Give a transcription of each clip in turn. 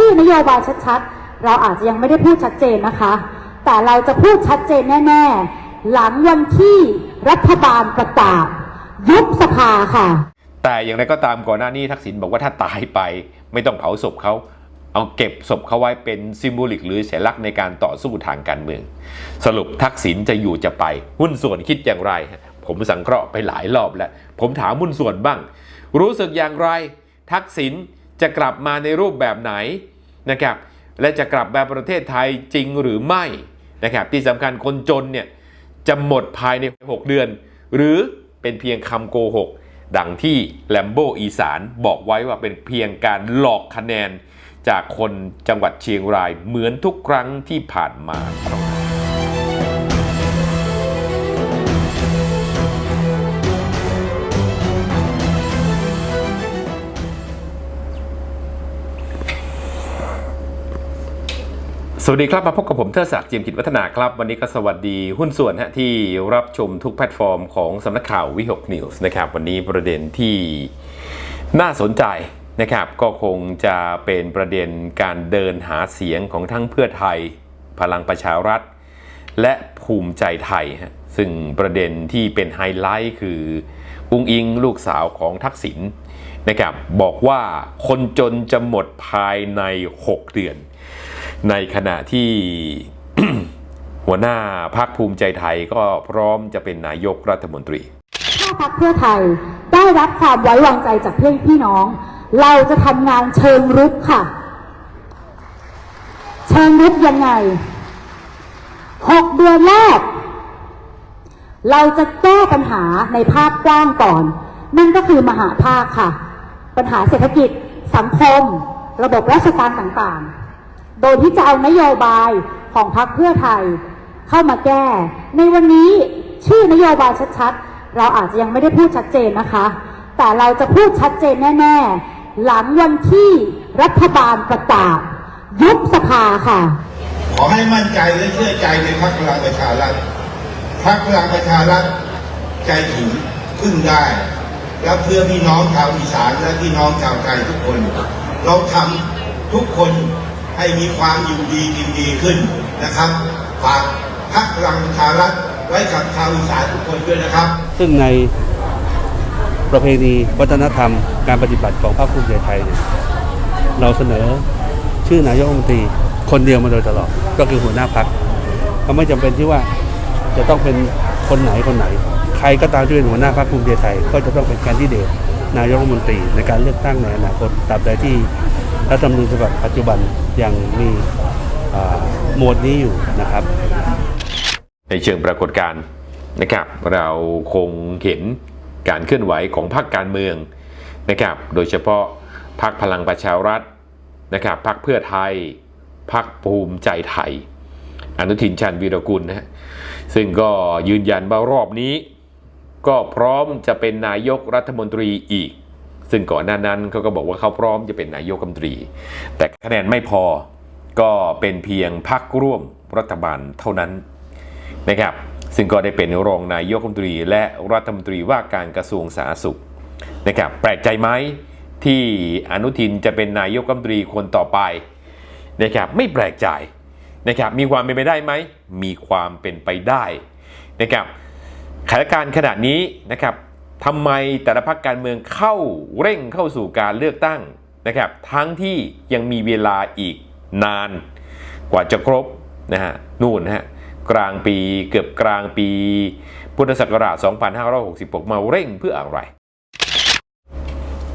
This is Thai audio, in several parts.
ชื่อนโยบายชัดๆ เราอาจจะยังไม่ได้พูดชัดเจนนะคะ แต่เราจะพูดชัดเจนแน่ ๆ หลังวันที่รัฐบาลประกาศยุบสภาค่ะ แต่อย่างไรก็ตามก่อนหน้านี้ทักษิณบอกว่าถ้าตายไปไม่ต้องเผาศพเขาเอาเก็บศพเขาไว้เป็นซิมโบลิกหรือสัญลักษณ์ในการต่อสู้ทางการเมือง สรุปทักษิณจะอยู่จะไป หุ้นส่วนคิดอย่างไร ผมสังเคราะห์ไปหลายรอบแล้ว ผมถามหุ้นส่วนบ้าง รู้สึกอย่างไร ทักษิณ จะกลับมาในรูปแบบไหนนะครับและจะกลับมาประเทศไทยจริงหรือไม่นะครับที่สำคัญคนจนเนี่ยจะหมดภายใน 6 เดือน หรือเป็นเพียงคำโกหก ดังที่แลมโบอีสานบอกไว้ว่าเป็นเพียงการหลอกคะแนน จากคนจังหวัดเชียงรายเหมือนทุกครั้งที่ผ่านมาเท่า สวัสดีครับ มาพบกับผมเทอศักดิ์เจียมกิจวัฒนาครับ วันนี้ก็สวัสดีหุ้นส่วนฮะที่รับชมทุกแพลตฟอร์มของสำนักข่าววิหกนิวส์นะครับ วันนี้ประเด็นที่น่าสนใจนะครับ ก็คงจะเป็นประเด็นการเดินหาเสียงของทั้งเพื่อไทย พลังประชารัฐ และภูมิใจไทยฮะซึ่งประเด็นที่เป็นไฮไลท์คืออุ้งอิงลูกสาวของทักษิณนะครับบอกว่าคนจนจะหมดภายใน 6 เดือน ในขณะที่หัวหน้าพรรคภูมิใจไทยก็พร้อมจะเป็นนายกรัฐมนตรีถ้าพักเพื่อไทยได้รับความไว้วางใจจากเพื่อนพี่น้อง เราจะทำงานเชิงรุกค่ะ เชิงรุกยังไงหกเดือนแรก เราจะแก้ปัญหาในภาพกว้างก่อน นั่นก็คือมหาภาคค่ะ ปัญหาเศรษฐกิจ สังคม ระบบราชการต่างๆ โดยที่จะเอานโยบายของพรรคเพื่อไทยเข้ามาแก้ ในวันนี้ชื่อนโยบายชัดๆ เราอาจจะยังไม่ได้พูดชัดเจนนะคะ แต่เราจะพูดชัดเจนแน่ๆ หลังวันที่รัฐบาลประกาศยุบสภาค่ะ ขอให้มั่นใจและเชื่อใจในพรรคพลังประชารัฐพรรคพลังประชารัฐใจถึงพึ่งได้ และเพื่อพี่น้องชาวอีสานและพี่น้องชาวไทยทุกคน เราทำทุกคน ให้มีความอยู่ดีกินดีขึ้นนะครับฝากพรรคพลังประชารัฐไว้กับชาวอีสานทุกคนด้วยนะครับ ซึ่งในประเพณีวัฒนธรรมการปฏิบัติของพรรคภูมิใจไทยเนี่ยเราเสนอชื่อนายกรัฐมนตรีคนเดียวมาโดยตลอด ก็คือหัวหน้าพักก็ไม่จำเป็นที่ว่าจะต้องเป็นคนไหนคนไหน ใครก็ตามที่เป็นหัวหน้าพรรคภูมิใจไทย ก็จะต้องเป็นแคนดิเดตนายกรัฐมนตรีในการเลือกตั้งในอนาคตตราบใดที่รัฐธรรมนูญฉบับปัจจุบัน ยังมีโหมดนี้อยู่นะครับ ในเชิงปรากฏการณ์นะครับ เราคงเห็นการเคลื่อนไหวของพรรคการเมืองนะครับ โดยเฉพาะพรรคพลังประชารัฐนะครับพรรคเพื่อไทยพรรคภูมิใจไทย อนุทินชาญวีรกุลนะฮะซึ่งก็ยืนยันว่ารอบนี้ ก็พร้อมจะเป็นนายกรัฐมนตรีอีก ซึ่งก่อนหน้านั้นเขาก็บอกว่าเขาพร้อมจะเป็นนายกรัฐมนตรี แต่คะแนนไม่พอก็เป็นเพียงพรรคร่วมรัฐบาลเท่านั้นนะครับ ซึ่งก็ได้เป็นรองนายกรัฐมนตรี และรัฐมนตรีว่าการกระทรวงสาธารณสุขนะครับแปลกใจไหมที่อนุทินจะเป็นนายกรัฐมนตรีคนต่อไปนะครับไม่แปลกใจนะครับมีความเป็นไปได้ไหมมีความเป็นไปได้นะครับสถานการณ์ขนาดนี้นะครับ ทำไมแต่ละพรรคการเมืองเข้าเร่งเข้าสู่การเลือกตั้งนะครับ ทั้งที่ยังมีเวลาอีกนานกว่าจะครบนะฮะนู่นนะฮะกลางปีเกือบกลางปี พุทธศักราช 2566 มาเร่งเพื่ออะไร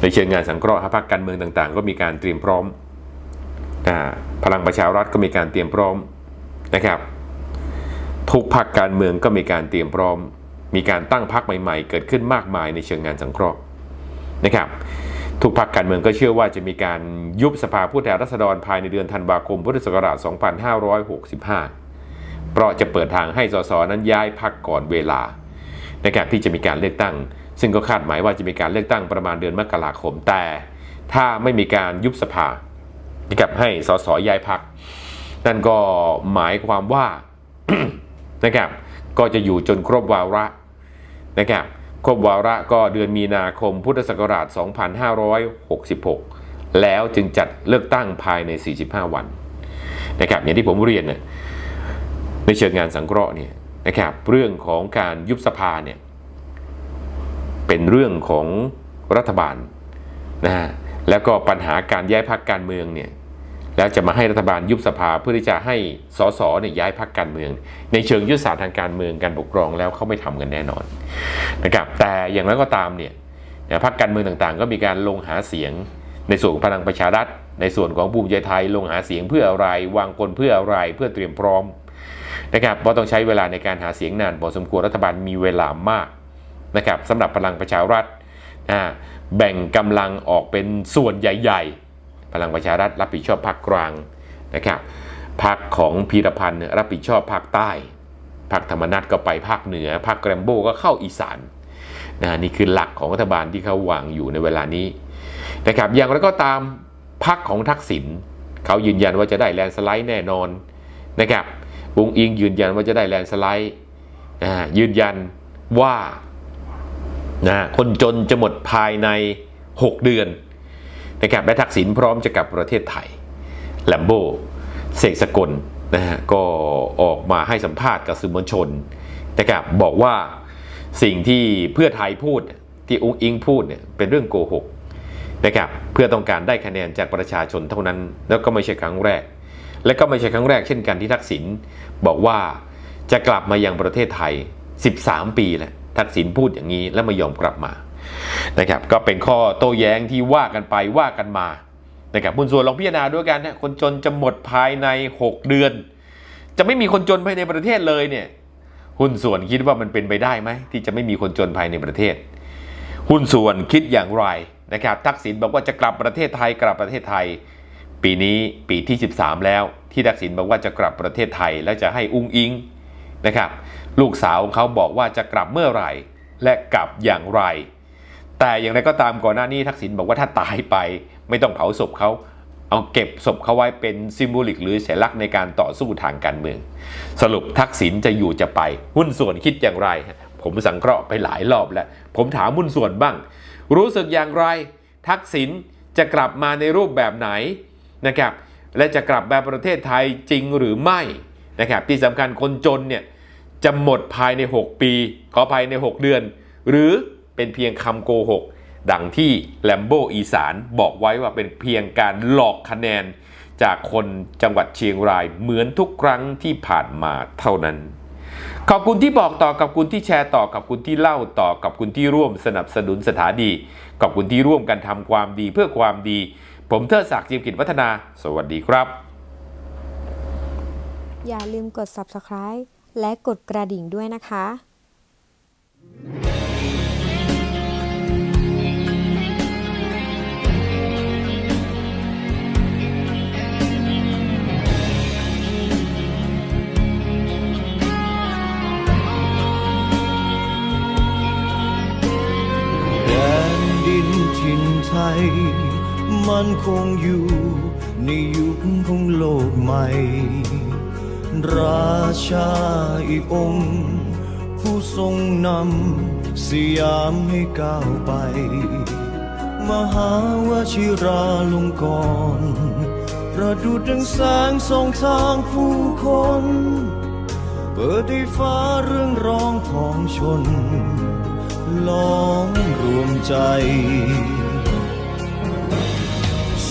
ในเชิงงานสังเคราะห์พรรคการเมืองต่างๆ ก็มีการเตรียมพร้อมพลังประชารัฐก็มีการเตรียมพร้อมนะครับ ทุกพรรคการเมืองก็มีการเตรียมพร้อม มีการตั้งพรรคใหม่ๆ เกิดขึ้นมากมายในเชิงงานสังเคราะห์นะครับทุกพรรคการเมืองก็เชื่อว่าจะมีการยุบสภาผู้แทนราษฎรภายในเดือนธันวาคมพุทธศักราช 2565 เพราะจะเปิดทางให้สสนั้นย้ายพรรคก่อนเวลาในการที่จะมีการเลือกตั้ง ซึ่งก็คาดหมายว่าจะมีการเลือกตั้งประมาณเดือนมกราคมแต่ ถ้าไม่มีการยุบสภานะครับให้สสย้ายพรรคนั่นก็หมายความว่านะครับ ก็จะอยู่จนครบวาระนะครับครบวาระก็เดือนมีนาคมพุทธศักราช 2566 แล้วจึงจัดเลือกตั้งภายใน 45 วันนะครับอย่างที่ผมเรียนนะในเชิงงานสังเคราะห์เนี่ยนะครับเรื่องของการยุบสภาเนี่ยเป็นเรื่องของรัฐบาลนะฮะแล้วก็ปัญหาการย้ายพักการเมืองเนี่ย แล้วจะมาให้รัฐบาลยุบสภาเพื่อที่จะให้สสเนี่ยย้ายพักการเมือง ในเชิงยุทธศาสตร์ทางการเมืองการปกครองแล้วเขาไม่ทำกันแน่นอนนะครับแต่อย่างไรก็ตามเนี่ยนะพักการเมืองต่างๆ ก็มีการลงหาเสียงในส่วนของพลังประชารัฐ ในส่วนของภูมิใจไทยลงหาเสียงเพื่ออะไร วางกลเพื่ออะไรเพื่อเตรียมพร้อมนะครับเพราะต้องใช้เวลาในการหาเสียงนานพอสมควรรัฐบาลมีเวลามากนะครับสำหรับพลังประชารัฐแบ่งกำลังออกเป็นส่วนใหญ่ ๆ พลังประชารัฐรับผิดชอบภาคกลางนะครับภาคของพีรพันธ์รับผิดชอบภาคใต้ภาคธรรมนัตก็ไปภาคเหนือภาคแกรมโบก็เข้าอีสานนะนี่คือหลักของรัฐบาลที่เขาวางอยู่ในเวลานี้นะครับอย่างไรก็ตามพักของทักษิณเขายืนยันว่าจะได้แลนสไลด์แน่นอนนะครับบุงอิงยืนยันว่าจะได้แลนสไลด์อ่ายืนยันว่านะคนจนจะหมดภายใน 6 เดือน นะครับและทักษิณพร้อมจะกลับประเทศไทยแลมโบเสกสกลนะฮะก็ออกมาให้สัมภาษณ์กับสื่อมวลชนนะครับบอกว่าสิ่งที่เพื่อไทยพูดที่อุ้งอิงพูดเนี่ยเป็นเรื่องโกหกนะครับเพื่อต้องการได้คะแนนจากประชาชนเท่านั้น แล้วก็ไม่ใช่ครั้งแรก และก็ไม่ใช่ครั้งแรกเช่นกันที่ทักษิณบอกว่าจะกลับมายังประเทศไทย 13 ปีแล้วทักษิณพูดอย่างนี้แล้วไม่ยอมกลับมา นะครับก็เป็นข้อโต้แย้งที่ว่ากันไปว่ากันมานะครับคุณส่วนลองพิจารณาด้วยกันนะคนจนจะหมดภายใน 6 เดือน จะไม่มีคนจนภายในประเทศเลยเนี่ยหุ้นส่วนคิดว่ามันเป็นไปได้ไหมที่จะไม่มีคนจนภายในประเทศ หุ้นส่วนคิดอย่างไรนะครับทักษิณบอกว่าจะกลับประเทศไทยกลับประเทศไทย ปีนี้ปีที่ 13 แล้ว ที่ทักษิณบอกว่าจะกลับประเทศไทย และจะให้อุ้งอิงนะครับลูกสาวของเขาบอกว่าจะกลับเมื่อไหร่ และกลับอย่างไร แต่อย่างไรก็ตามก่อนหน้านี้ทักษิณบอกว่าถ้าตายไปไม่ต้องเผาศพเขาเอาเก็บศพเขาไว้เป็นซิมโบลิกหรือสัญลักษณ์ในการต่อสู้ทางการเมือง สรุปทักษิณจะอยู่จะไป หุ้นส่วนคิดอย่างไร ผมสังเคราะห์ไปหลายรอบแล้ว ผมถามหุ้นส่วนบ้าง รู้สึกอย่างไร ทักษิณจะกลับมาในรูปแบบไหนนะครับและจะกลับมาประเทศไทยจริงหรือไม่นะครับที่สำคัญคนจนเนี่ยจะหมดภายใน 6 ปี ขอภายใน 6 เดือน หรือ เป็นเพียงคำโกหก ดังที่แลมโบอีสานบอกไว้ว่าเป็นเพียงการหลอกคะแนน จากคนจังหวัดเชียงรายเหมือนทุกครั้งที่ผ่านมาเท่านั้น ขอบคุณที่บอกต่อกับคุณที่แชร์ต่อกับคุณที่เล่าต่อกับคุณที่ร่วมสนับสนุนสถานีขอบคุณที่ร่วมกันทำความดีเพื่อความดี ผมเทิดศักดิ์จิมกิจวัฒนา สวัสดีครับ อย่าลืมกด subscribe และกดกระดิ่งด้วยนะคะ ไทยมันคงอยู่ ในยุคของโลกใหม่ ราชาอีกองค์ ผู้ทรงนำสยามให้ก้าวไป มหาวชิราลงกรณ์ประดุจดังแสงส่องทางผู้คน เปิดให้ฟ้าเรื่องร้องของชนล้อมรวมใจ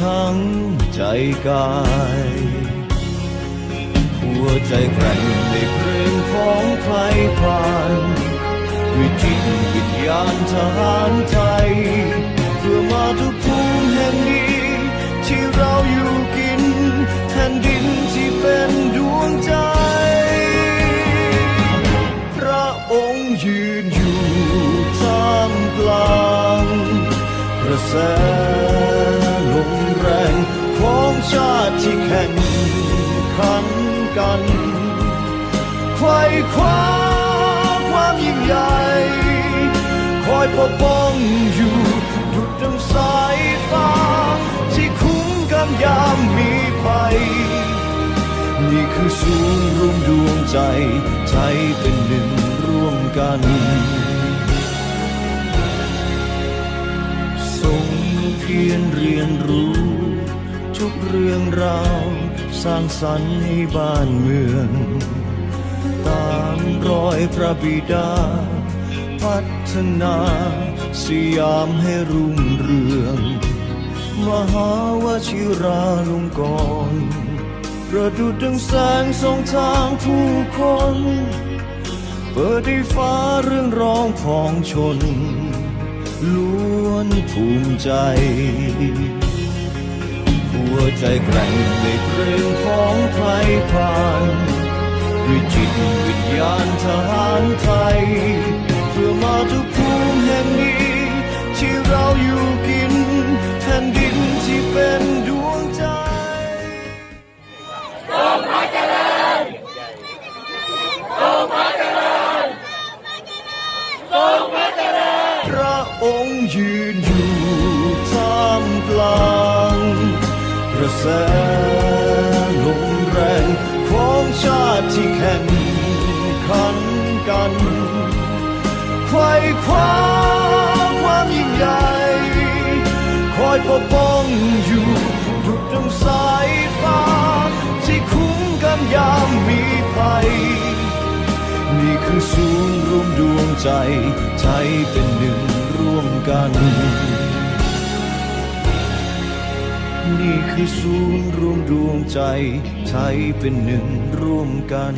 ทั้งใจกาย หัวใจแกร่งในเพลงของใครผ่านด้วยจิตวิญญาณทหารไทย เพื่อมาทุกภูมิแห่งนี้ ที่เราอยู่กินแผ่นดินที่เป็นดวงใจ พระองค์ยืนอยู่ท่ามกลางกระแส ไขว้คว้าความยิ่งใหญ่คอยปกป้องอยู่ดุจดังสายฟ้า ที่คุ้มกันยามมีภัย นี่คือศูนย์รวมดวงใจใจเป็นหนึ่งร่วมกันทรงเพียรเรียนรู้ ทุกเรื่องราวสร้างสรรค์ให้บ้านเมือง ตามรอยพระบิดา พัฒนาสยามให้รุ่งเรือง มหาวชิราลงกรประดุจดังแสงส่องทางผู้คน เปิดให้ฟ้าเรื่องร้องพองชน ล้วนภูมิใจหัวใจแกร่งในเพลงของไทยผ่าน ด้วยจิตวิญญาณทหารไทย เพื่อมาทุกภูมิแห่งนี้ ที่เราอยู่กินแผ่นดินที่เป็นดวงใจพระองค์ยืนอยู่ท่ามกลางกระแส นไขว้คว้าความยิ่งใหญ่ คอยปกป้องอยู่ดุจดังสายฟ้า ที่คุ้มกันยามมีภัย นี่คือศูนย์รวมดวงใจใจเป็นหนึ่งร่วมกันนี่คือศูนย์รวมดวงใจใจเป็นหนึ่งร่วมกัน